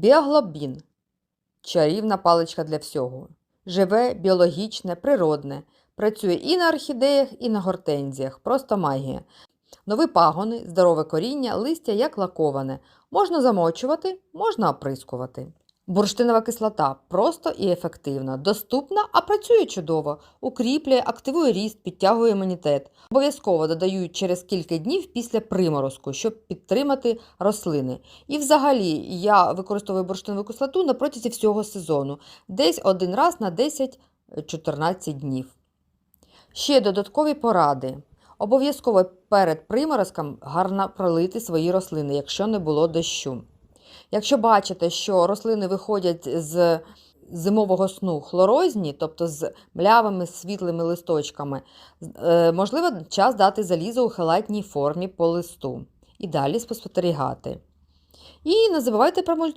Біоглобін чарівна паличка для всього. Живе, біологічне, природне. Працює і на орхідеях, і на гортензіях. Просто магія. Нові пагони, здорове коріння, листя як лаковане. Можна замочувати, можна оприскувати. Бурштинова кислота просто і ефективно, доступна, а працює чудово. Укріплює, активує ріст, підтягує імунітет. Обов'язково додають через кілька днів після приморозку, щоб підтримати рослини. І взагалі я використовую бурштинову кислоту на протязі всього сезону, десь один раз на 10-14 днів. Ще додаткові поради. Обов'язково перед приморозком гарно пролити свої рослини, якщо не було дощу. Якщо бачите, що рослини виходять з зимового сну хлорозні, тобто з млявими світлими листочками, е, можливо, час дати залізо у хелатній формі по листу і далі спостерігати. І не забувайте про мульчування.